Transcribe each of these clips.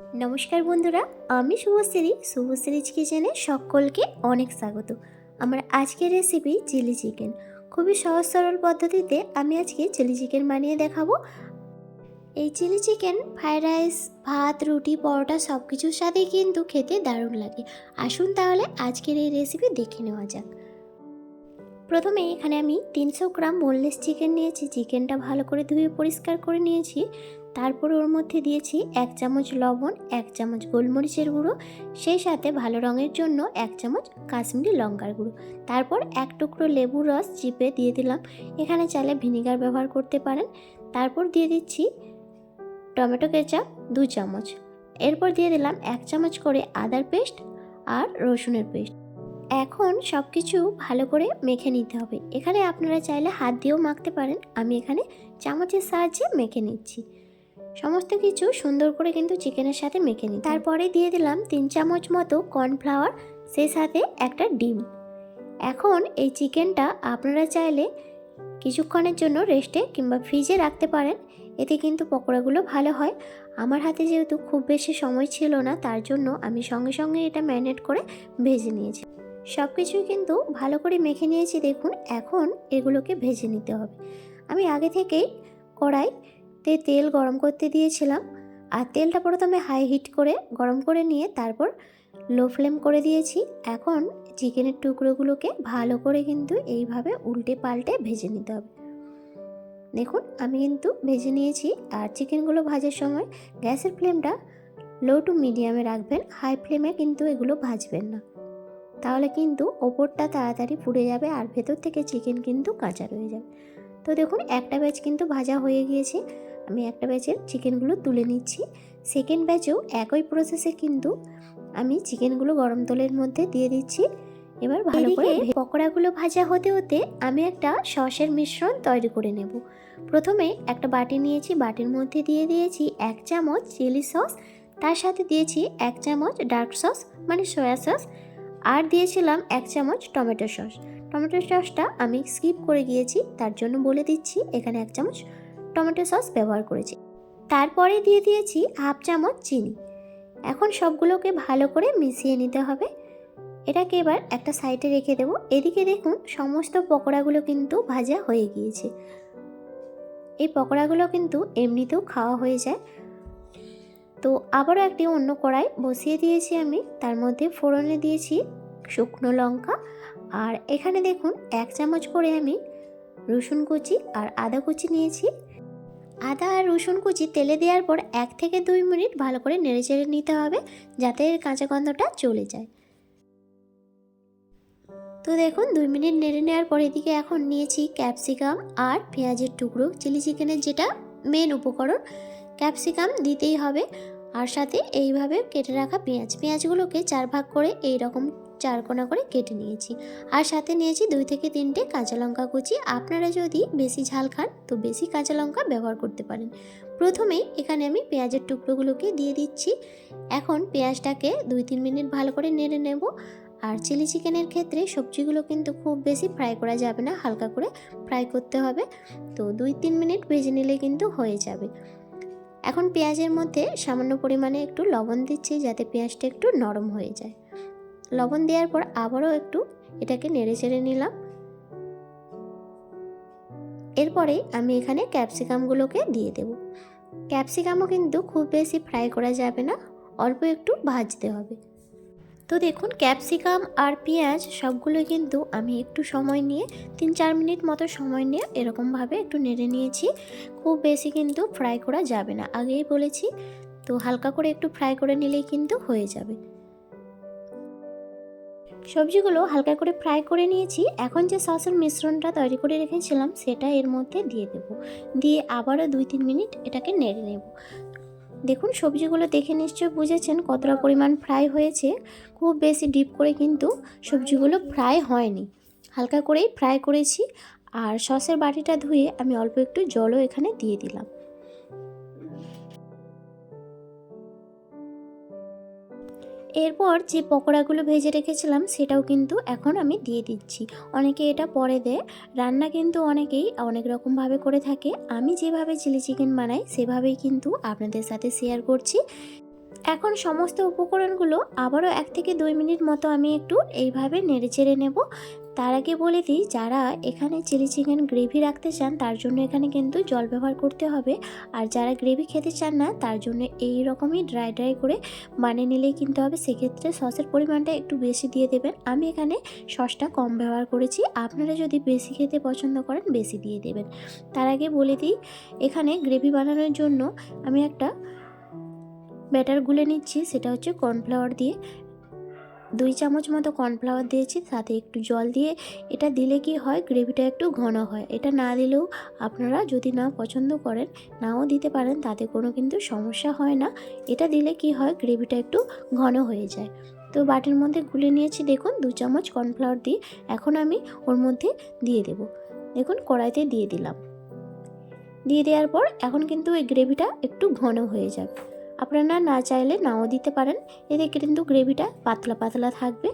নমস্কার বন্ধুরা, আমি শুভশ্রী, শুভশ্রীজ কিচেনে সকলকে অনেক স্বাগত। আমার আজকের রেসিপি চিলি চিকেন খুবই সহজ সরল পদ্ধতিতে আমি আজকে চিলি চিকেন বানিয়ে দেখাবো। এই চিলি চিকেন ফ্রাইড রাইস ভাত, রুটি, পরোটা সব কিছুর সাথেই কিন্তু খেতে দারুণ লাগে। আসুন তাহলে আজকের এই রেসিপি দেখে নেওয়া যাক। প্রথমে এখানে আমি তিনশো গ্রাম বোনলেস চিকেন নিয়েছি। চিকেনটা ভালো করে ধুয়ে পরিষ্কার করে নিয়েছি। তারপর ওর মধ্যে দিয়েছি এক চামচ লবণ, এক চামচ গোলমরিচের গুঁড়ো, সেই সাথে ভালো রঙের জন্য এক চামচ কাশ্মীরি লঙ্কার গুঁড়ো। তারপর এক টুকরো লেবুর রস চিপে দিয়ে দিলাম। এখানে চাইলে ভিনিগার ব্যবহার করতে পারেন। তারপর দিয়ে দিচ্ছি টমেটো কেচাপ দু চামচ। এরপর দিয়ে দিলাম এক চামচ করে আদার পেস্ট আর রসুনের পেস্ট। এখন সব কিছু ভালো করে মেখে নিতে হবে। এখানে আপনারা চাইলে হাত দিয়েও মাখতে পারেন। আমি এখানে চামচের সাহায্যে মেখে নিচ্ছি। সমস্ত কিছু সুন্দর করে কিন্তু চিকেনের সাথে মেখে নিই তারপরে দিয়ে দিলাম তিন চামচ মতো কর্নফ্লাওয়ার, সেই সাথে একটা ডিম। এখন এই চিকেনটা আপনারা চাইলে কিছুক্ষণের জন্য রেস্টে কিংবা ফ্রিজে রাখতে পারেন। এতে কিন্তু পকোড়াগুলো ভালো হয়। আমার হাতে যেহেতু খুব বেশি সময় ছিল না, তার জন্য আমি সঙ্গে সঙ্গে এটা ম্যারিনেট করে ভেজে নিয়েছি। সব কিছুই কিন্তু ভালো করে মেখে নিয়েছি, দেখুন। এখন এগুলোকে ভেজে নিতে হবে। আমি আগে থেকেই কড়াই তে তেল গরম করতে দিয়েছিলাম আর তেলটা প্রথমে হাই হিট করে গরম করে নিয়ে তারপর লো ফ্লেম করে দিয়েছি। এখন চিকেনের টুকরোগুলোকে ভালো করে কিন্তু এইভাবে উল্টে পাল্টে ভেজে নিতে হবে। দেখুন, আমি কিন্তু ভেজে নিয়েছি আর চিকেনগুলো ভাজার সময় গ্যাসের ফ্লেমটা লো টু মিডিয়ামে রাখবেন হাই ফ্লেমে কিন্তু এগুলো ভাজবেন না। তাহলে কিন্তু ওপরটা তাড়াতাড়ি পুড়ে যাবে আর ভেতর থেকে চিকেন কিন্তু কাঁচা রয়ে যাবে। তো দেখুন, একটা ব্যাচ কিন্তু ভাজা হয়ে গিয়েছে। আমি একটা ব্যাচের চিকেনগুলো তুলে নিচ্ছি। সেকেন্ড ব্যাচেও একই প্রসেসে কিন্তু আমি চিকেনগুলো গরম তেলের মধ্যে দিয়ে দিচ্ছি। এবার ভালো করে পকোড়াগুলো ভাজা হতে হতে আমি একটা সসের মিশ্রণ তৈরি করে নেব। প্রথমে একটা বাটি নিয়েছি বাটির মধ্যে দিয়ে দিয়েছি এক চামচ চিলি সস তার সাথে দিয়েছি এক চামচ ডার্ক সস মানে সয়া সস আর দিয়েছিলাম এক চামচ টমেটো সস টমেটো সসটা আমি স্কিপ করে গিয়েছি তার জন্য বলে দিচ্ছি এখানে এক চামচ টমেটো সস ব্যবহার করেছি। তারপরে দিয়ে দিয়েছি হাফ চামচ চিনি। এখন সবগুলোকে ভালো করে মিশিয়ে নিতে হবে। এটাকে এবার একটা সাইডে রেখে দেবো। এদিকে দেখুন, সমস্ত পকোড়াগুলো কিন্তু ভাজা হয়ে গিয়েছে। এই পকোড়াগুলো কিন্তু এমনিতেও খাওয়া হয়ে যায়। তো আবারও একটি অন্য কড়াই বসিয়ে দিয়েছি আমি। তার মধ্যে ফোড়নে দিয়েছি শুকনো লঙ্কা। আর এখানে দেখুন, এক চামচ করে আমি রসুন কুচি আর আদা কুচি নিয়েছি। আদা আর রসুন কুচি তেলে দেওয়ার পর এক থেকে দুই মিনিট ভালো করে নেড়ে চেড়ে নিতে হবে যাতে এর কাঁচা গন্ধটা চলে যায়। তো দেখুন, দুই মিনিট নেড়ে নেওয়ার পর এদিকে এখন নিয়েছি ক্যাপসিকাম আর পেঁয়াজের টুকরো। চিলি চিকেনের যেটা মেন উপকরণ, ক্যাপসিকাম দিতেই হবে। আর সাথে এইভাবে কেটে রাখা পেঁয়াজ। পেঁয়াজগুলোকে চার ভাগ করে এই রকম চার কোনা করে কেটে নিয়েছি। আর সাথে নিয়েছি দুই থেকে তিনটে কাঁচা লঙ্কা কুচি। আপনারা যদি বেশি ঝাল খান, তো বেশি কাঁচা লঙ্কা ব্যবহার করতে পারেন। প্রথমেই এখানে আমি পেঁয়াজের টুকরোগুলোকে দিয়ে দিচ্ছি। এখন পেঁয়াজটাকে দুই তিন মিনিট ভালো করে নেড়ে নেব। আর চিলি চিকেনের ক্ষেত্রে সবজিগুলো কিন্তু খুব বেশি ফ্রাই করা যাবে না, হালকা করে ফ্রাই করতে হবে। তো দুই তিন মিনিট ভেজে নিলে কিন্তু হয়ে যাবে। এখন পেঁয়াজের মধ্যে সামান্য পরিমাণে একটু লবণ দিচ্ছি যাতে পেঁয়াজটা একটু নরম হয়ে যায়। লবণ দেওয়ার পর আবারও একটু এটাকে নেড়ে চেড়ে নিলাম। এরপরে আমি এখানে ক্যাপসিকামগুলোকে দিয়ে দেব। ক্যাপসিকামও কিন্তু খুব বেশি ফ্রাই করা যাবে না, অল্প একটু ভাজতে হবে। তো দেখুন, ক্যাপসিকাম আর পেঁয়াজ সবগুলো কিন্তু আমি একটু সময় নিয়ে, তিন চার মিনিট মতো সময় নিয়ে এরকমভাবে একটু নেড়ে নিয়েছি। খুব বেশি কিন্তু ফ্রাই করা যাবে না। আগেই বলেছি, তো হালকা করে একটু ফ্রাই করে নিলেই কিন্তু হয়ে যাবে। সবজিগুলো হালকা করে ফ্রাই করে নিয়েছি। এখন যে সসের মিশ্রণটা তৈরি করে রেখেছিলাম, সেটা এর মধ্যে দিয়ে দেব। দিয়ে আবারও দুই তিন মিনিট এটাকে নেড়ে নেব। দেখুন, সবজিগুলো দেখে নিশ্চয়ই বুঝেছেন কতটা পরিমাণ ফ্রাই হয়েছে। খুব বেশি ডিপ করে কিন্তু সবজিগুলো ফ্রাই হয়নি। হালকা করেই ফ্রাই করেছি। আর সসের বাটিটা ধুয়ে আমি অল্প একটু জলও এখানে দিয়ে দিলাম। এরপর যে পকোড়াগুলো ভেজে রেখেছিলাম সেটাও কিন্তু এখন আমি দিয়ে দিচ্ছি। অনেকে এটা পরে দেয়। রান্না কিন্তু অনেকেই অনেক রকমভাবে করে থাকে। আমি যেভাবে চিলি চিকেন বানাই সেভাবেই কিন্তু আপনাদের সাথে শেয়ার করছি। এখন সমস্ত উপকরণগুলো আবারও এক থেকে দুই মিনিট মতো আমি একটু এইভাবে নেড়ে চেড়ে নেব। তার আগে বলে দিই, যারা এখানে চিলি চিকেন গ্রেভি রাখতে চান, তার জন্য এখানে কিন্তু জল ব্যবহার করতে হবে। আর যারা গ্রেভি খেতে চান না, তার জন্য এই রকমই ড্রাই ড্রাই করে বানিয়ে নিলেই কিনতে হবে। সেক্ষেত্রে সসের পরিমাণটা একটু বেশি দিয়ে দেবেন। আমি এখানে সসটা কম ব্যবহার করেছি। আপনারা যদি বেশি খেতে পছন্দ করেন, বেশি দিয়ে দেবেন। তার আগে বলে দিই, এখানে গ্রেভি বানানোর জন্য আমি একটা ব্যাটার গুলে নিচ্ছি। সেটা হচ্ছে কর্নফ্লাওয়ার দিয়ে। দুই চামচ মতো কর্নফ্লাওয়ার দিয়েছি, সাথে একটু জল দিয়ে এটা দিলে কি হয় গ্রেভিটা একটু ঘন হয়। এটা না দিলেও আপনারা যদি না পছন্দ করেন, নাও দিতে পারেন, তাতে কোনো কিন্তু সমস্যা হয় না। এটা দিলে কি হয় গ্রেভিটা একটু ঘন হয়ে যায়। তো বাটির মধ্যে গুলে নিয়েছি, দেখুন, দু চামচ কর্নফ্লাওয়ার দিয়ে। এখন আমি ওর মধ্যে দিয়ে দেব। দেখুন, কড়াইতে দিয়ে দিলাম। দিয়ে দেওয়ার পর এখন কিন্তু এই গ্রেভিটা একটু ঘন হয়ে যাবে আপনারা না চাইলে নাও দিতে পারেন। এতে কিন্তু গ্রেভিটা পাতলা পাতলা থাকবে।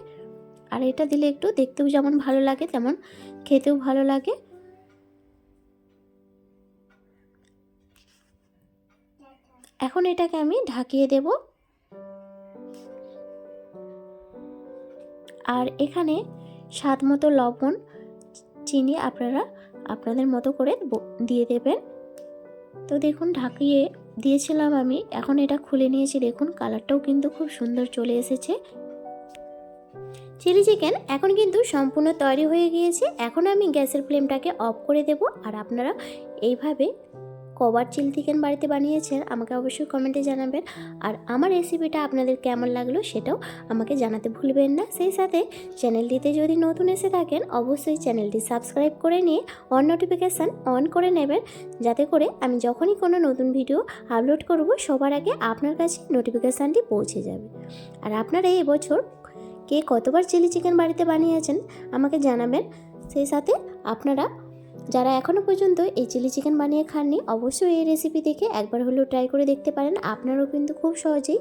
আর এটা দিলে একটু দেখতেও যেমন ভালো লাগে, তেমন খেতেও ভালো লাগে। এখন এটাকে আমি ঢাকিয়ে দেব। আর এখানে স্বাদ মতো লবণ, চিনি আপনারা আপনাদের মতো করে দিয়ে দেবেন। তো দেখুন, ঢাকিয়ে দিয়েছিলাম আমি। এখন এটা খুলে নিয়েছি। দেখুন, কালারটাও কিন্তু খুব সুন্দর চলে এসেছে। চিলি চিকেন এখন কিন্তু সম্পূর্ণ তৈরি হয়ে গিয়েছে। এখন আমি গ্যাসের ফ্লেমটাকে অফ করে দেব। আর আপনারা এইভাবে কবার চিলি চিকেন বাড়িতে বানিয়েছেন, আমাকে অবশ্যই কমেন্টে জানাবেন। আর আমার রেসিপিটা আপনাদের কেমন লাগল সেটাও আমাকে জানাতে ভুলবেন না। সেই সাথে চ্যানেলটিতে যদি নতুন এসে থাকেন, অবশ্যই চ্যানেলটি সাবস্ক্রাইব করে নিয়ে অন নোটিফিকেশান অন করে নেবেন। যাতে করে আমি যখনই কোনো নতুন ভিডিও আপলোড করব, সবার আগে আপনার কাছে নোটিফিকেশানটি পৌঁছে যাবে। আর আপনারা এই বছর কে কতবার চিলি চিকেন বাড়িতে বানিয়েছেন, আমাকে জানাবেন। সেই সাথে আপনারা যারা এখনও পর্যন্ত এই চিলি চিকেন বানিয়ে খাননি, অবশ্যই এই রেসিপি দেখে একবার হলেও ট্রাই করে দেখতে পারেন। আপনারাও কিন্তু খুব সহজেই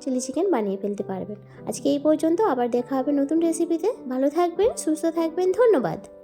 চিলি চিকেন বানিয়ে ফেলতে পারবেন। আজকে এই পর্যন্ত আবার দেখা হবে নতুন রেসিপিতে ভালো থাকবেন, সুস্থ থাকবেন, ধন্যবাদ।